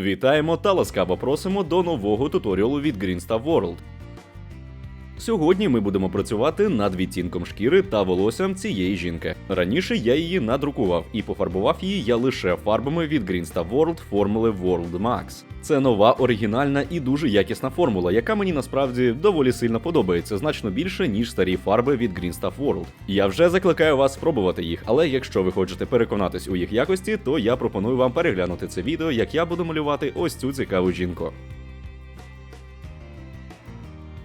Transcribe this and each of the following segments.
Вітаємо та ласкаво просимо до нового туторіалу від Greenstaff World. Сьогодні ми будемо працювати над відтінком шкіри та волоссям цієї жінки. Раніше я її надрукував і пофарбував її я лише фарбами від Greenstaff World формули World Max. Це нова оригінальна і дуже якісна формула, яка мені насправді доволі сильно подобається, значно більше ніж старі фарби від Greenstaff World. Я вже закликаю вас спробувати їх, але якщо ви хочете переконатись у їх якості, то я пропоную вам переглянути це відео, як я буду малювати ось цю цікаву жінку.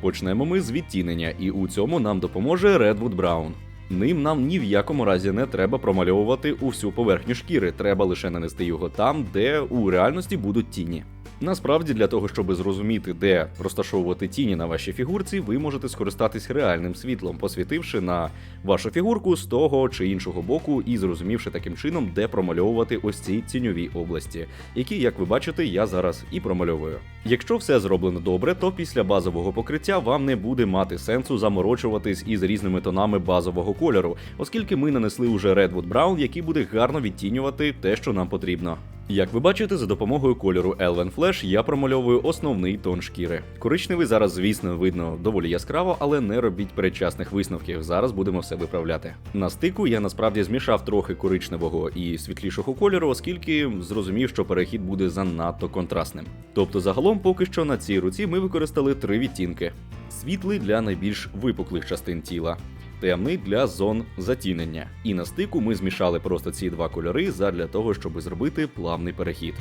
Почнемо ми з відтінення, і у цьому нам допоможе Redwood Brown. Ним нам ні в якому разі не треба промальовувати усю поверхню шкіри, треба лише нанести його там, де у реальності будуть тіні. Насправді, для того, щоб зрозуміти, де розташовувати тіні на вашій фігурці, ви можете скористатись реальним світлом, посвітивши на вашу фігурку з того чи іншого боку і зрозумівши таким чином, де промальовувати ось ці тіньові області, які, як ви бачите, я зараз і промальовую. Якщо все зроблено добре, то після базового покриття вам не буде мати сенсу заморочуватись із різними тонами базового кольору, оскільки ми нанесли уже Redwood Brown, який буде гарно відтінювати те, що нам потрібно. Як ви бачите, за допомогою кольору Elven Flash я промальовую основний тон шкіри. Коричневий зараз, звісно, видно доволі яскраво, але не робіть передчасних висновків. Зараз будемо все виправляти. На стику я насправді змішав трохи коричневого і світлішого кольору, оскільки зрозумів, що перехід буде занадто контрастним. Тобто, загалом, поки що на цій руці ми використали три відтінки: світлий для найбільш випуклих частин тіла, темний для зон затінення. І на стику ми змішали просто ці два кольори задля того, щоб зробити плавний перехід.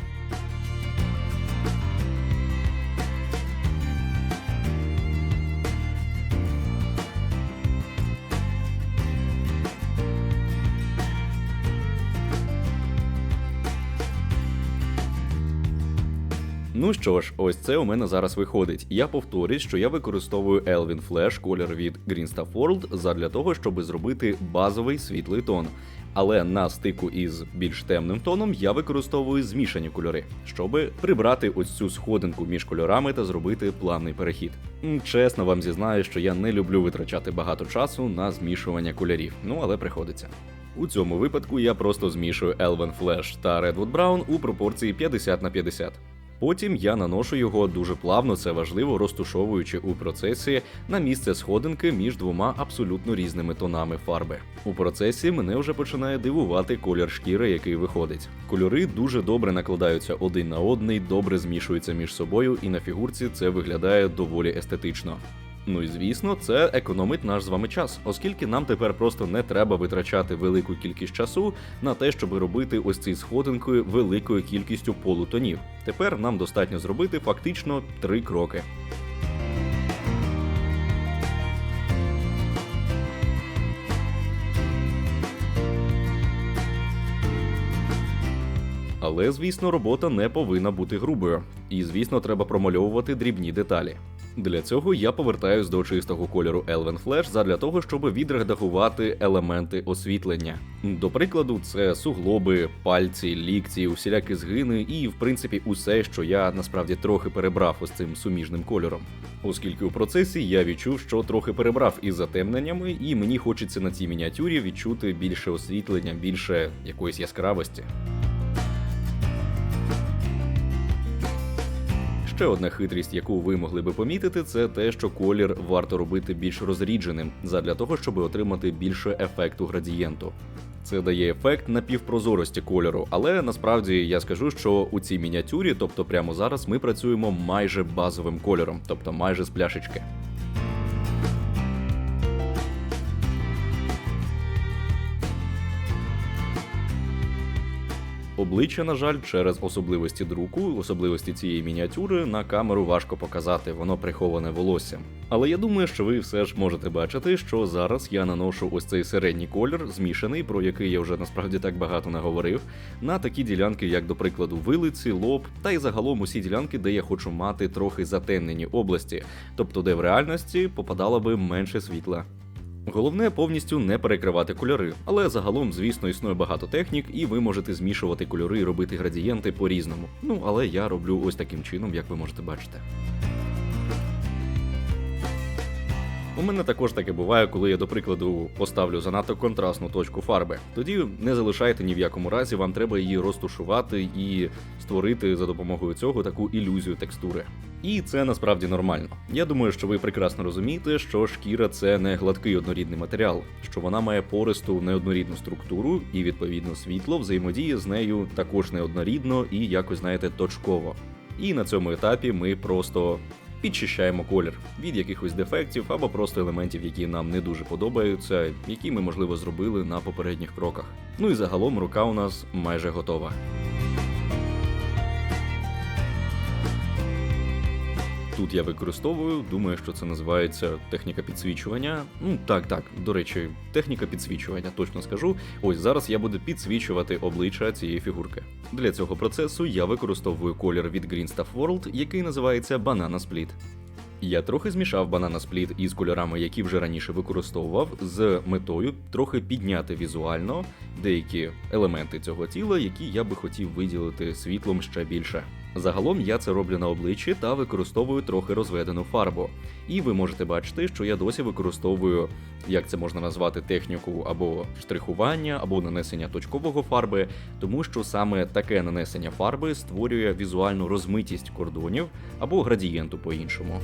Ну що ж, ось це у мене зараз виходить. Я повторюсь, що я використовую Elvin Flash колір від Greenstuff World задля того, щоб зробити базовий світлий тон. Але на стику із більш темним тоном я використовую змішані кольори, щоб прибрати ось цю сходинку між кольорами та зробити плавний перехід. Чесно вам зізнаю, що я не люблю витрачати багато часу на змішування кольорів, ну але приходиться. У цьому випадку я просто змішую Elven Flash та Redwood Brown у пропорції 50 на 50. Потім я наношу його дуже плавно, це важливо, розтушовуючи у процесі на місце сходинки між двома абсолютно різними тонами фарби. У процесі мене вже починає дивувати колір шкіри, який виходить. Кольори дуже добре накладаються один на одний, добре змішуються між собою, і на фігурці це виглядає доволі естетично. Ну і звісно, це економить наш з вами час, оскільки нам тепер просто не треба витрачати велику кількість часу на те, щоб робити ось ці сходинки великою кількістю полутонів. Тепер нам достатньо зробити фактично три кроки. Але, звісно, робота не повинна бути грубою. І, звісно, треба промальовувати дрібні деталі. Для цього я повертаюсь до чистого кольору Elven Flash задля того, щоб відредагувати елементи освітлення. До прикладу, це суглоби, пальці, лікті, усілякі згини і, в принципі, усе, що я насправді трохи перебрав ось цим суміжним кольором. Оскільки у процесі я відчув, що трохи перебрав із затемненнями, і мені хочеться на цій мініатюрі відчути більше освітлення, більше якоїсь яскравості. Ще одна хитрість, яку ви могли би помітити, це те, що колір варто робити більш розрідженим, задля того, щоб отримати більше ефекту градієнту. Це дає ефект напівпрозорості кольору, але насправді я скажу, що у цій мініатюрі, тобто прямо зараз, ми працюємо майже базовим кольором, тобто майже з пляшечки. Обличчя, на жаль, через особливості друку, особливості цієї мініатюри на камеру важко показати, воно приховане волоссям. Але я думаю, що ви все ж можете бачити, що зараз я наношу ось цей середній колір, змішаний, про який я вже насправді так багато наговорив, на такі ділянки, як, до прикладу, вилиці, лоб, та й загалом усі ділянки, де я хочу мати трохи затемнені області, тобто де в реальності попадало би менше світла. Головне повністю не перекривати кольори, але загалом, звісно, існує багато технік, і ви можете змішувати кольори і робити градієнти по-різному. Ну, але я роблю ось таким чином, як ви можете бачити. У мене також таке буває, коли я, до прикладу, поставлю занадто контрастну точку фарби. Тоді не залишайте ні в якому разі, вам треба її розтушувати і створити за допомогою цього таку ілюзію текстури. І це насправді нормально. Я думаю, що ви прекрасно розумієте, що шкіра це не гладкий однорідний матеріал, що вона має пористу неоднорідну структуру, і відповідно світло взаємодіє з нею також неоднорідно і якось знаєте точково. І на цьому етапі ми просто підчищаємо колір від якихось дефектів або просто елементів, які нам не дуже подобаються, які ми можливо зробили на попередніх кроках. Ну і загалом рука у нас майже готова. Тут я використовую, думаю, що це називається техніка підсвічування. Ну так, так, до речі, техніка підсвічування, точно скажу. Ось зараз я буду підсвічувати обличчя цієї фігурки. Для цього процесу я використовую колір від Green Stuff World, який називається Banana Split. Я трохи змішав банана спліт із кольорами, які вже раніше використовував, з метою трохи підняти візуально деякі елементи цього тіла, які я би хотів виділити світлом ще більше. Загалом я це роблю на обличчі та використовую трохи розведену фарбу. І ви можете бачити, що я досі використовую, як це можна назвати, техніку або штрихування, або нанесення точкового фарби, тому що саме таке нанесення фарби створює візуальну розмитість кордонів або градієнту по-іншому.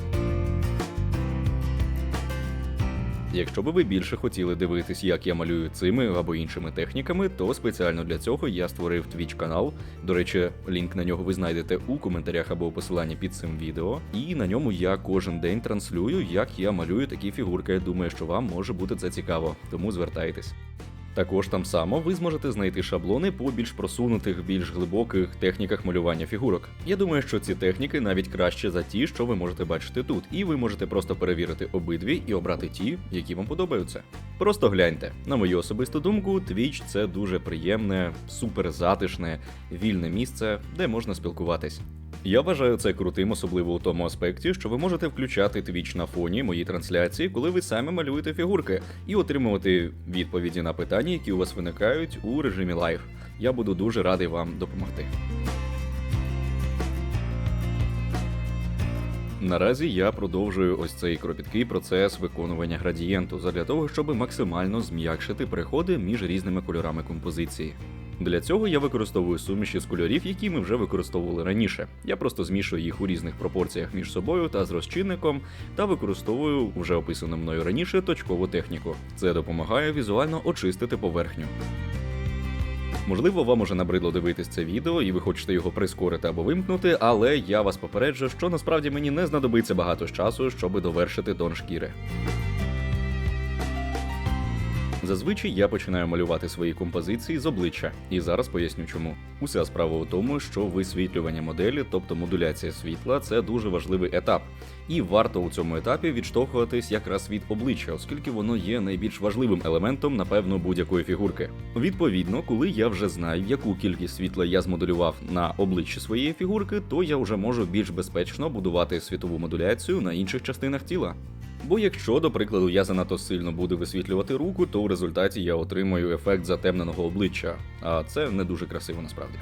Якщо би ви більше хотіли дивитись, як я малюю цими або іншими техніками, то спеціально для цього я створив Twitch канал. До речі, лінк на нього ви знайдете у коментарях або у посиланні під цим відео. І на ньому я кожен день транслюю, як я малюю такі фігурки. Думаю, що вам може бути це цікаво, тому звертайтесь. Також там само ви зможете знайти шаблони по більш просунутих, більш глибоких техніках малювання фігурок. Я думаю, що ці техніки навіть краще за ті, що ви можете бачити тут, і ви можете просто перевірити обидві і обрати ті, які вам подобаються. Просто гляньте, на мою особисту думку, Twitch – це дуже приємне, супер затишне, вільне місце, де можна спілкуватись. Я вважаю це крутим, особливо у тому аспекті, що ви можете включати твіч на фоні моїй трансляції, коли ви самі малюєте фігурки, і отримувати відповіді на питання, які у вас виникають у режимі лайв. Я буду дуже радий вам допомогти. Наразі я продовжую ось цей кропіткий процес виконування градієнту задля того, щоб максимально зм'якшити переходи між різними кольорами композиції. Для цього я використовую суміші з кольорів, які ми вже використовували раніше. Я просто змішую їх у різних пропорціях між собою та з розчинником, та використовую вже описану мною раніше точкову техніку. Це допомагає візуально очистити поверхню. Можливо, вам уже набридло дивитись це відео, і ви хочете його прискорити або вимкнути, але я вас попереджу, що насправді мені не знадобиться багато часу, щоб довершити тон шкіри. Зазвичай я починаю малювати свої композиції з обличчя, і зараз поясню чому. Уся справа у тому, що висвітлювання моделі, тобто модуляція світла, це дуже важливий етап, і варто у цьому етапі відштовхуватись якраз від обличчя, оскільки воно є найбільш важливим елементом, напевно, будь-якої фігурки. Відповідно, коли я вже знаю, яку кількість світла я змоделював на обличчі своєї фігурки, то я вже можу більш безпечно будувати світову модуляцію на інших частинах тіла. Бо якщо, до прикладу, я занадто сильно буду висвітлювати руку, то у результаті я отримаю ефект затемненого обличчя, а це не дуже красиво насправді.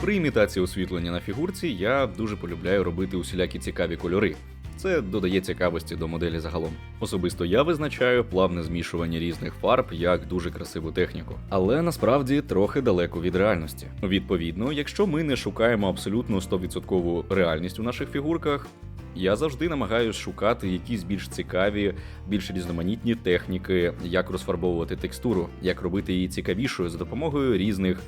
При імітації освітлення на фігурці я дуже полюбляю робити усілякі цікаві кольори. Це додає цікавості до моделі загалом. Особисто я визначаю плавне змішування різних фарб як дуже красиву техніку, але насправді трохи далеко від реальності. Відповідно, якщо ми не шукаємо абсолютно 100% реальність у наших фігурках, я завжди намагаюся шукати якісь більш цікаві, більш різноманітні техніки, як розфарбовувати текстуру, як робити її цікавішою за допомогою різних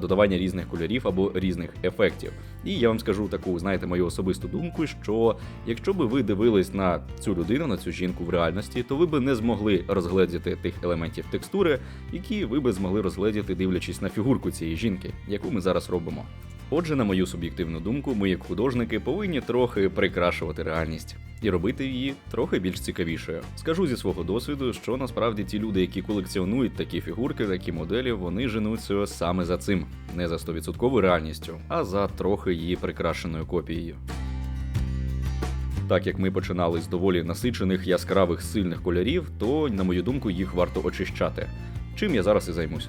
додавання різних кольорів або різних ефектів. І я вам скажу таку, знаєте, мою особисту думку, що якщо би ви дивились на цю людину, на цю жінку в реальності, то ви би не змогли розгледіти тих елементів текстури, які ви би змогли розгледіти, дивлячись на фігурку цієї жінки, яку ми зараз робимо. Отже, на мою суб'єктивну думку, ми, як художники, повинні трохи прикрашувати реальність і робити її трохи більш цікавішою. Скажу зі свого досвіду, що насправді ті люди, які колекціонують такі фігурки, такі моделі, вони женуться саме за цим, не за 100% реальністю, а за трохи її прикрашеною копією. Так як ми починали з доволі насичених, яскравих, сильних кольорів, то, на мою думку, їх варто очищати. Чим я зараз і займусь.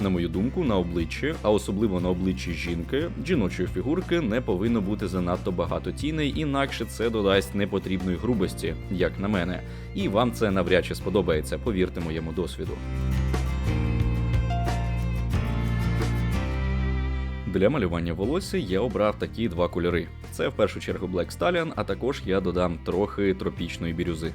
На мою думку, на обличчі, а особливо на обличчі жінки, жіночої фігурки не повинно бути занадто багато тіней, інакше це додасть непотрібної грубості, як на мене. І вам це навряд чи сподобається, повірте моєму досвіду. Для малювання волосся я обрав такі два кольори. Це в першу чергу Black Stallion, а також я додам трохи тропічної бірюзи.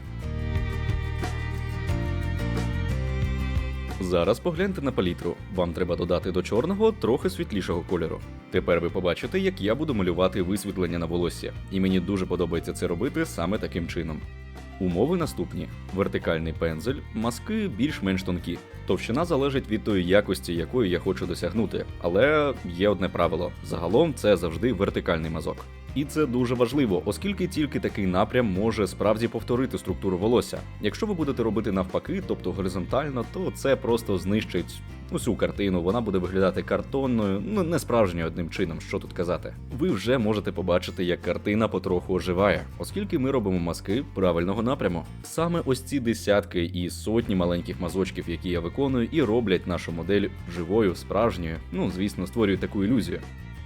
Зараз погляньте на палітру. Вам треба додати до чорного трохи світлішого кольору. Тепер ви побачите, як я буду малювати висвітлення на волосся, і мені дуже подобається це робити саме таким чином. Умови наступні: вертикальний пензель, маски більш-менш тонкі. Товщина залежить від тої якості, якої я хочу досягнути. Але є одне правило: загалом це завжди вертикальний мазок. І це дуже важливо, оскільки тільки такий напрям може справді повторити структуру волосся. Якщо ви будете робити навпаки, тобто горизонтально, то це просто знищить усю картину. Вона буде виглядати картонною, ну не справжньою одним чином, що тут казати. Ви вже можете побачити, як картина потроху оживає, оскільки ми робимо маски правильного напряму. Саме ось ці десятки і сотні маленьких мазочків, які я виконую, і роблять нашу модель живою, справжньою. Ну звісно, створюють таку ілюзію.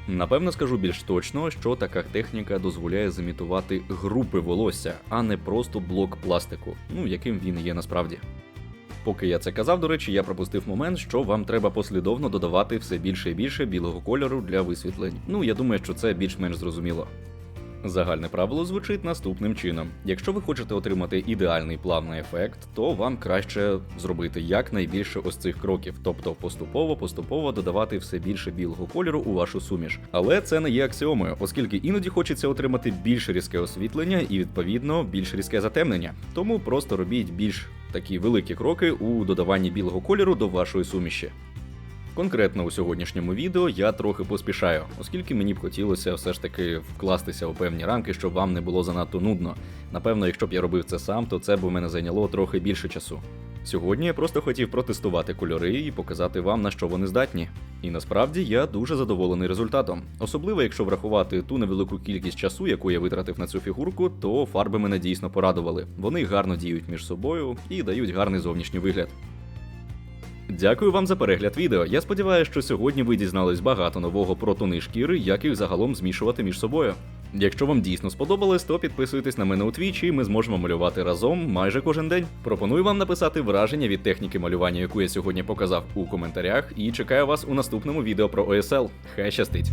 Напевно, скажу більш точно, що така техніка дозволяє зімітувати групи волосся, а не просто блок пластику, ну яким він є насправді. Поки я це казав, до речі, я пропустив момент, що вам треба послідовно додавати все більше і більше білого кольору для висвітлень. Ну я думаю, що це більш-менш зрозуміло. Загальне правило звучить наступним чином: якщо ви хочете отримати ідеальний плавний ефект, то вам краще зробити якнайбільше ось цих кроків, тобто поступово-поступово додавати все більше білого кольору у вашу суміш. Але це не є аксіомою, оскільки іноді хочеться отримати більш різке освітлення і відповідно більш різке затемнення. Тому просто робіть більш такі великі кроки у додаванні білого кольору до вашої суміші. Конкретно у сьогоднішньому відео я трохи поспішаю, оскільки мені б хотілося все ж таки вкластися у певні рамки, щоб вам не було занадто нудно. Напевно, якщо б я робив це сам, то це б у мене зайняло трохи більше часу. Сьогодні я просто хотів протестувати кольори і показати вам на що вони здатні. І насправді я дуже задоволений результатом. Особливо, якщо врахувати ту невелику кількість часу, яку я витратив на цю фігурку, то фарби мене дійсно порадували. Вони гарно діють між собою і дають гарний зовнішній вигляд. Дякую вам за перегляд відео. Я сподіваюся, що сьогодні ви дізнались багато нового про тони шкіри, як їх загалом змішувати між собою. Якщо вам дійсно сподобалось, то підписуйтесь на мене у Твічі, і ми зможемо малювати разом майже кожен день. Пропоную вам написати враження від техніки малювання, яку я сьогодні показав у коментарях, і чекаю вас у наступному відео про ОСЛ. Хай щастить!